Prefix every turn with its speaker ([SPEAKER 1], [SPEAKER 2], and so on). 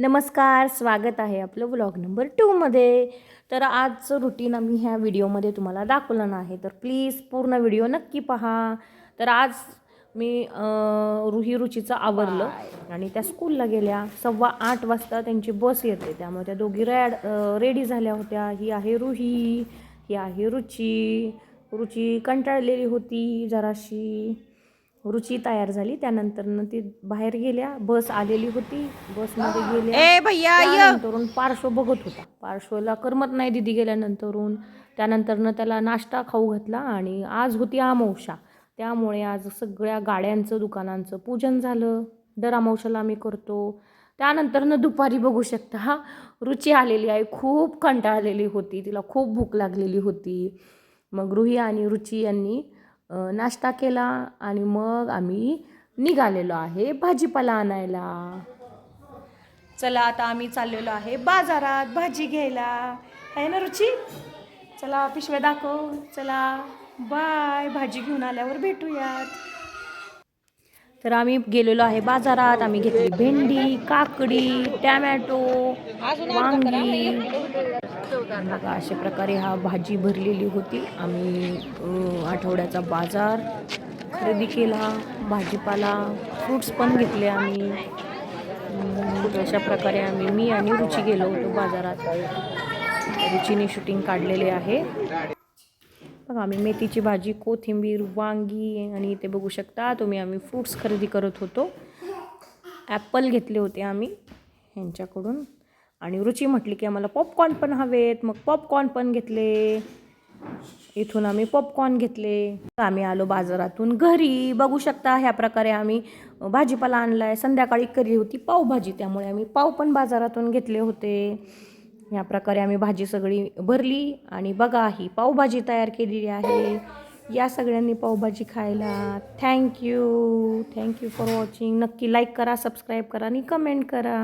[SPEAKER 1] नमस्कार स्वागत आहे आपलं व्लॉग नंबर टूमध्ये तर आजचं रुटीन आम्ही ह्या व्हिडिओमध्ये तुम्हाला दाखवलं नाही तर प्लीज पूर्ण व्हिडिओ नक्की पहा. तर आज मी रुही रुचीचं आवरलं आणि त्या स्कूलला गेल्या. सव्वा आठ वाजता त्यांची बस येते. त्यामुळे त्या दोघी रॅड रेडी झाल्या होत्या. ही आहे रुही ही आहे रुची. रुची कंटाळलेली होती जराशी. रुची तयार झाली. त्यानंतर ती बाहेर गेल्या. बस आलेली होती. बसमध्ये गेल्या. त्यानंतरून पार्श्व बघत होता. पार्श्वला करमत नाही दिदी गेल्यानंतरून. त्यानंतरनं त्याला नाश्ता खाऊ घातला आणि आज होती अमावस्या त्यामुळे आज सगळ्या गाड्यांचं दुकानांचं पूजन झालं. दर अमावस्याला आम्ही करतो. त्यानंतरनं दुपारी बघू शकता. हा रुची आलेली आहे खूप कंटाळलेली होती. तिला खूप भूक लागलेली होती. मग रुही आणि रुची यांनी नाश्ता केला आणि मग आम्ही निघालेलो आहे भाजीपाला आणायला. चला आता आम्ही चाललेलो आहे बाजारात भाजी घ्यायला. आहे ना रुची? चला पिशव्या दाखव. चला बाय. भाजी घेऊन आल्यावर भेटूयात. तर आम्ही गेलेलो आहे बाजारात. आम्ही घेतली भेंडी काकडी टॅमॅटो वांगी. बघा अशा प्रकारे हा भाजी भरलेली होती. आम्ही आठवड्याचा बाजार खरेदी केला भाजीपाला फ्रूट्स पण घेतले आम्ही. अशा प्रकारे आम्ही मी आणि रुची गेलो होतो बाजारात. रुचीने शूटिंग काढलेले आहे. बघा आम्ही मेथीची भाजी कोथिंबीर वांगी आणि इथे बघू शकता तुम्ही आम्ही फ्रूट्स खरेदी करत होतो. ॲपल घेतले होते आम्ही ह्यांच्याकडून आणि रुची म्हटली की आम्हाला पॉपकॉर्न पण हवेत. मग पॉपकॉर्न पण घेतले. इथून आम्ही पॉपकॉर्न घेतले. आम्ही आलो बाजारातून घरी. बघू शकता ह्या प्रकारे आम्ही भाजीपाला आणला आहे संध्याकाळी करी होती पावभाजी. त्यामुळे आम्ही पाव पण बाजारातून घेतले होते. ह्या प्रकारे आम्ही भाजी सगळी भरली. आणि बघा ही पावभाजी तयार केलेली आहे. या सगळ्यांनी पावभाजी खायला. Thank you thank you for watching नक्की लाईक करा सबस्क्राईब करा आणि कमेंट करा.